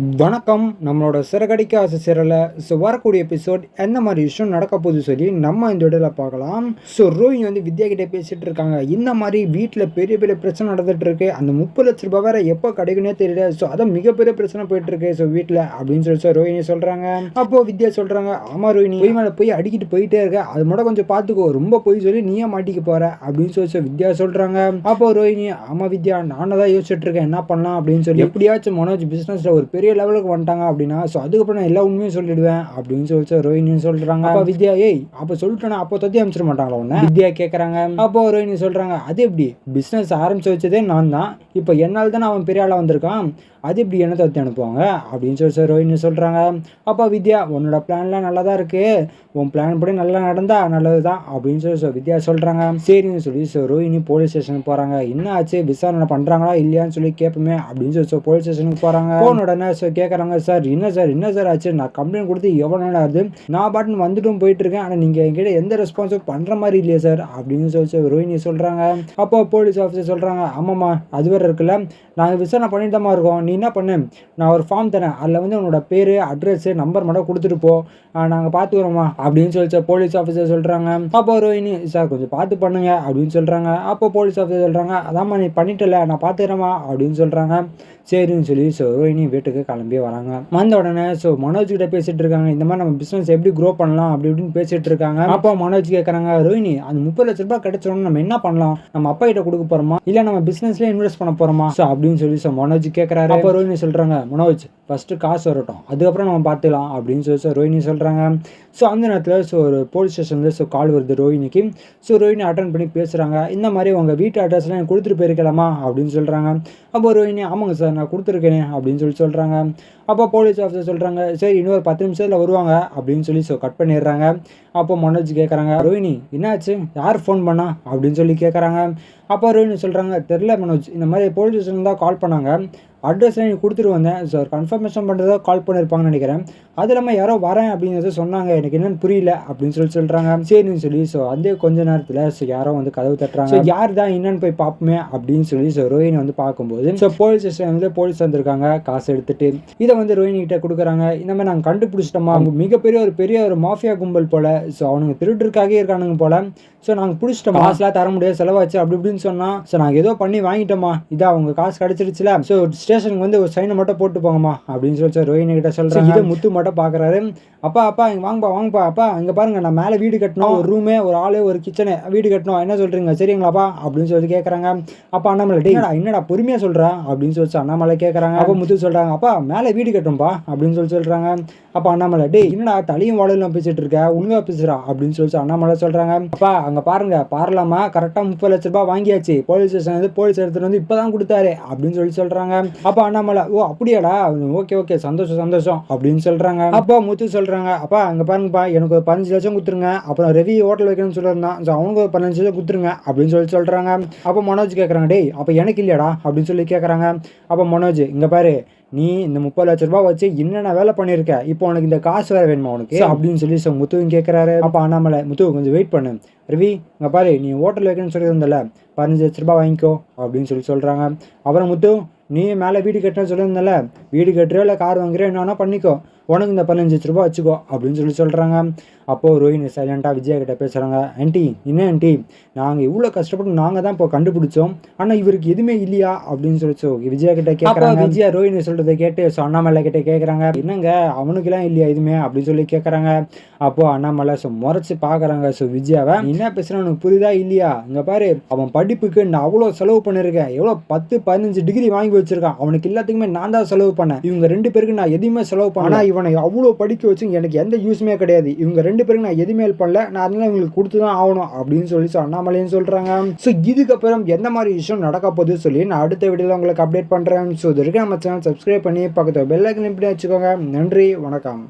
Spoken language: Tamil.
வணக்கம். நம்மளோட சிறகடிக்க ஆசை சிறல. ஸோ வரக்கூடிய எபிசோட் எந்த மாதிரி விஷயம் நடக்க போகுது சொல்லி நம்ம இந்த இடத்துல பார்க்கலாம். ஸோ ரோஹினி வந்து வித்யா கிட்டே பேசிட்டு இருக்காங்க. இந்த மாதிரி வீட்டில் பெரிய பெரிய பிரச்சனை நடந்துட்டு இருக்கு. அந்த முப்பது லட்ச ரூபாய் வேற எப்போ கிடைக்குனே தெரியல. ஸோ அதான் மிகப்பெரிய பிரச்சனை போயிட்டு இருக்கு. ஸோ வீட்டில் அப்படின்னு சொல்லி ரோஹினி சொல்றாங்க. அப்போ வித்யா சொல்றாங்க ஆமா ரோஹினி போய் மேலே போய் அடிக்கிட்டு போயிட்டே இருக்க. அது மட்டும் கொஞ்சம் பார்த்துக்கோ ரொம்ப போய் சொல்லி நீயே மாட்டிக்க போற. அப்படின்னு சொல்லி வித்யா சொல்றாங்க. அப்போ ரோஹினி ஆமா வித்யா நானும் தான் யோசிச்சுட்டு இருக்கேன். என்ன பண்ணலாம்? அப்படின்னு சொல்லி எப்படியாச்சும் மனோஜ் பிசினஸ்ல ஒரு பெரிய லெவலுக்கு வந்துட்டாங்க அப்படின்னா ஸோ அதுக்கப்புறம் நான் எல்லா உண்மையும் சொல்லிடுவேன் அப்படின்னு சொல்லி ரோஹினியும் சொல்கிறாங்க அப்போ வித்யா ஏய் அப்போ சொல்லிட்டேன்னா அப்போ தத்தி அமைச்சிட மாட்டாங்களா ஒன்று வித்யா கேட்குறாங்க அப்போ ரோஹினி சொல்கிறாங்க அது எப்படி? பிஸ்னஸ் ஆரம்பிச்சு வச்சதே நான் தான். இப்போ என்னால் தானே அவன் பெரிய ஆளாக வந்திருக்கான். அது எப்படி என்ன தத்தி அனுப்புவாங்க? அப்படின்னு சொல்லி சார் ரோஹினி சொல்கிறாங்க அப்போ வித்யா உன்னோட பிளான்லாம் நல்லா தான் இருக்குது உன் பிளான் படி நல்லா நடந்தா நல்லது தான் அப்படின்னு சொல்லி வித்யா சொல்கிறாங்க சரின்னு சொல்லி ஸோ ரோஹினி போலீஸ் ஸ்டேஷனுக்கு போகிறாங்க என்ன ஆச்சு? விசாரணை பண்ணுறாங்களா இல்லையான்னு சொல்லி கேட்போமே அப்படின்னு சொல்லி ஸோ போலீஸ் ஸ்டேஷனுக்கு போகிறாங்க போன உடனே சார் கேட்குறாங்க சார் என்ன சார் என்ன சார் ஆச்சு? நான் கம்ப்ளைண்ட் கொடுத்து எவ்வளோ நாள் ஆகுது? நான் பாட்டுன்னு வந்துட்டும் போயிட்டு இருக்கேன் ஆனால் நீங்கள் என்கிட்ட எந்த ரெஸ்பான்ஸும் பண்ணுற மாதிரி இல்லையா சார் அப்படின்னு சொல்லி சார் ரோஹினி சொல்கிறாங்க அப்போ போலீஸ் ஆஃபீஸர் சொல்கிறாங்க ஆமாம்மா அது வேறு இருக்குல்ல. நாங்கள் விசாரணை பண்ணிட்டு தான் இருக்கோம். நீ என்ன பண்ணு? நான் ஒரு ஃபார்ம் தரேன். அதில் வந்து உன்னோட பேர் அட்ரஸ் நம்பர் மட்டும் கொடுத்துட்டு போ. நாங்கள் பார்த்துக்குறோம்மா அப்படின்னு சொல்லி போலீஸ் ஆஃபீஸர் சொல்கிறாங்க அப்போ ரோஹினி சார் கொஞ்சம் பார்த்து பண்ணுங்க அப்படின்னு சொல்கிறாங்க அப்போ போலீஸ் ஆஃபீஸர் சொல்கிறாங்க அதாம்மா நீ பண்ணிட்டல. நான் பார்த்துக்கிறேம்மா அப்படின்னு சொல்கிறாங்க சரின்னு சொல்லி ஸோ ரோஹினி வீட்டுக்கு கிளம்பி வராங்க. வந்த உடனே ஸோ மனோஜ் கிட்ட பேசிட்டு இருக்காங்க. இந்த மாதிரி நம்ம பிஸ்னஸ் எப்படி க்ரோ பண்ணலாம்? அப்படி இப்படின்னு பேசிட்டு இருக்காங்க. அப்போ மனோஜ் கேட்குறாங்க ரோஹினி அந்த முப்பது லட்ச ரூபாய் கிடைச்சோன்னு நம்ம என்ன பண்ணலாம்? நம்ம அப்பா கிட்ட கொடுக்க போறோமா? இல்லை நம்ம பிஸ்னஸ்ல இன்வெஸ்ட் பண்ண போறோமா? ஸோ அப்படின்னு சொல்லி ஸோ மனோஜ் கேட்குறாரு அப்போ ரோஹினி சொல்றாங்க மனோஜ் ஃபர்ஸ்ட் காசு வரட்டும். அதுக்கப்புறம் நம்ம பார்த்துக்கலாம். அப்படின்னு சொல்லி ஸோ ரோஹினி சொல்றாங்க. ஸோ அந்த நேரத்தில் ஸோ ஒரு போலீஸ் ஸ்டேஷனில் ஸோ கால் வருது ரோஹினிக்கு ஸோ ரோஹினி அட்டன் பண்ணி பேசுகிறாங்க இந்த மாதிரி உங்கள் வீட்டு அட்ரஸ்லாம் எனக்கு கொடுத்துட்டு போயிருக்கலாமா? அப்படின்னு சொல்கிறாங்க அப்போ ரோஹினி ஆமாங்க சார் நான் கொடுத்துருக்கேனே அப்படின்னு சொல்லி சொல்கிறாங்க அப்போ போலீஸ் ஆஃபீஸர் சொல்கிறாங்க சரி இன்னொரு பத்து நிமிஷத்தில் வருவாங்க அப்படின்னு சொல்லி ஸோ கட் பண்ணிடுறாங்க. அப்போ மனோஜ் கேட்குறாங்க ரோஹினி என்னாச்சு யார் ஃபோன் பண்ணா? அப்படின்னு சொல்லி கேட்குறாங்க அப்போ ரோஹினி சொல்கிறாங்க தெரில மனோஜ் இந்த மாதிரி போலீஸ் ஸ்டேஷன் தான் கால் பண்ணாங்க. அட்ரஸ்லாம் நீங்கள் கொடுத்துட்டு வந்தேன். சார் கன்ஃபர்மேஷன் பண்ணுறதா கால் பண்ணியிருப்பாங்கன்னு நினைக்கிறேன். அது இல்லாமல் யாரோ வரேன் அப்படிங்கிறத சொன்னாங்க. எனக்கு என்னன்னு புரியல அப்படின்னு சொல்லி சொல்கிறாங்க சரின்னு சொல்லி ஸோ அதே கொஞ்ச நேரத்தில் ஸோ யாரோ வந்து கதவு தட்டுறாங்க. ஸோ யார் தான் என்னன்னு போய் பார்ப்போமே அப்படின்னு சொல்லி ஸோ ரோஹினி வந்து பார்க்கும்போது ஸோ போலீஸ் ஸ்டேஷன் வந்து போலீஸ் வந்திருக்காங்க. காசு எடுத்துட்டு இதை வந்து ரோஹினி கிட்ட கொடுக்குறாங்க. இந்த மாதிரி நாங்கள் கண்டுபிடிச்சிட்டோமா? அவங்க மிகப்பெரிய ஒரு பெரிய ஒரு மாஃபியா கும்பல் போல ஸோ அவனுங்க திருட்டுருக்காக இருக்கானுங்க போல. ஸோ நாங்கள் பிடிச்சிட்டோம். காசுலாம் தர முடியாது செலவாச்சு அப்படி இப்படின்னு சொன்னால் ஸோ நாங்கள் ஏதோ பண்ணி வாங்கிட்டோமா? இதா அவங்க காசு கிடச்சிருச்சுல. ஸோ ஸ்டேஷனுக்கு வந்து ஒரு சைனை மட்டும் போட்டு போங்கம்மா அப்படின்னு சொல்லி ரோஹினி கிட்ட சொல்கிறாங்க இது முத்து மட்டும் பார்க்குறாரு அப்பா அப்பா இங்கே வாங்கப்பா வாங்கப்பா அப்பா இங்கே பாருங்க நான் மேலே வீடு கட்டணும் ஒரு ரூமே ஒரு ஆளு ஒரு கிச்சனு வீடு கட்டணும் என்ன சொல்கிறீங்க சரிங்களாப்பா அப்படின்னு சொல்லி கேட்குறாங்க அப்பா அண்ணாமலை டே என்னடா பொறுமையாக சொல்கிறா அப்படின்னு சொல்லி அண்ணாமலை கேட்குறாங்க அப்போ முத்து சொல்கிறாங்க அப்பா மேலே வீடு கட்டணும்ப்பா அப்படின்னு சொல்லி சொல்கிறாங்க அப்போ அண்ணாமலை டேய் என்னடா தலையும் வாடலாம் பேசிட்டு இருக்க ஒழுங்காக பேசுகிறா அப்படின்னு சொல்லி அண்ணாமலை சொல்கிறாங்க அப்பா அங்கே பாருங்க பாரலாமா கரெக்டாக முப்பது லட்ச ரூபாய் வாங்கியாச்சு போலீஸ் ஸ்டேஷன் வந்து போலீஸ் எடுத்துகிட்டு வந்து இப்போ தான் கொடுத்தாரு அப்படின்னு சொல்லி சொல்கிறாங்க அப்போ அண்ணாமலை ஓ அப்படியாடா ஓகே ஓகே சந்தோஷம் சந்தோஷம் அப்படின்னு சொல்கிறாங்க அப்பா முத்து சொல்கிறாங்க அப்பா அங்கே பாருங்கப்பா எனக்கு ஒரு பதினஞ்சு லட்சம் கொடுத்துருங்க. அப்புறம் ரவி ஹோட்டல் வைக்கணும்னு சொல்லியிருந்தான் ஸோ அவனுக்கு ஒரு பதினஞ்சு லட்சம் கொடுத்துருங்க அப்படின்னு சொல்லி சொல்கிறாங்க அப்போ மனோஜ் கேட்குறாங்க டேய் அப்போ எனக்கு இல்லையாடா? அப்படின்னு சொல்லி கேட்குறாங்க அப்போ மனோஜ் இங்கே பாரு நீ இந்த முப்பது லட்ச ரூபாய் வச்சு என்னென்ன வேலை பண்ணியிருக்க? இப்போ உனக்கு இந்த காசு வேற வேணுமா உனக்கு? அப்படின்னு சொல்லி so முத்துவும் கேட்குறாரு அப்போ அண்ணாமலை முத்து கொஞ்சம் வெயிட் பண்ணு. ரவி இங்கே பாரு நீ ஹோட்டல் வைக்கணும்னு சொல்லியிருந்தல பதினஞ்சு லட்ச ரூபாய் வாங்கிக்கோ அப்படின்னு சொல்லி சொல்கிறாங்க அப்புறம் முத்து நீ மேலே வீடு கட்டணும்னு சொல்லியிருந்தல வீடு கட்டுறியோ இல்லை கார் வாங்குறியோ என்ன பண்ணிக்கோ. உனக்கு இந்த பதினஞ்சு லட்ச ரூபாய் வச்சுக்கோ அப்படின்னு சொல்லி சொல்கிறாங்க அப்போது ரோஹினி சைலண்ட்டாக விஜயா கிட்ட பேசுகிறாங்க ஆன்ட்டி என்ன ஆன்ட்டி நாங்கள் இவ்வளோ கஷ்டப்பட்டு நாங்கள் தான் இப்போ கண்டுபிடிச்சோம். ஆனால் இவருக்கு எதுவுமே இல்லையா? அப்படின்னு சொல்லி விஜயா கிட்ட கேட்குறாங்க விஜயா ரோஹினி சொல்கிறத கேட்டு ஸோ அண்ணாமலை கிட்ட கேட்குறாங்க என்னங்க? அவனுக்குலாம் இல்லையா இதுமே அப்படின்னு சொல்லி கேட்குறாங்க அப்போ அண்ணாமலை ஸோ முறைச்சி பார்க்குறாங்க ஸோ விஜயாவை. என்ன பேசுகிறேன் உனக்கு புரியுதா இல்லையா? இங்கே பாரு அவன் படிப்புக்கு நான் அவ்வளோ செலவு பண்ணியிருக்கேன் எவ்வளோ? பத்து பதினஞ்சு டிகிரி வாங்கி வச்சிருக்கான். அவனுக்கு எல்லாத்துக்குமே நான் தான் செலவு பண்ணேன். இவங்க ரெண்டு பேருக்கு நான் எதுவுமே செலவு பண்ண ஆனால் இவனை அவ்வளோ படிக்க வச்சு எனக்கு எந்த யூஸுமே கிடையாது. இவங்க ரெண்டு பேருக்கு நான் எதுவுமே பண்ணல. நான் அதனால இவங்களுக்கு கொடுத்து தான் ஆகணும் அப்படின்னு சொல்லி ஸோ அண்ணாமலையும் சொல்கிறாங்க ஸோ இதுக்கப்புறம் எந்த மாதிரி விஷயம் நடக்க போகுது சொல்லி நான் அடுத்த வீடியோவில் உங்களுக்கு அப்டேட் பண்ணுறேன் ஸோ இது வரைக்கும் நம்ம சேனல் சப்ஸ்கிரைப் பண்ணி பக்கத்தில் பெல் ஐக்கன் இப்படி வச்சுக்கோங்க. நன்றி வணக்கம்.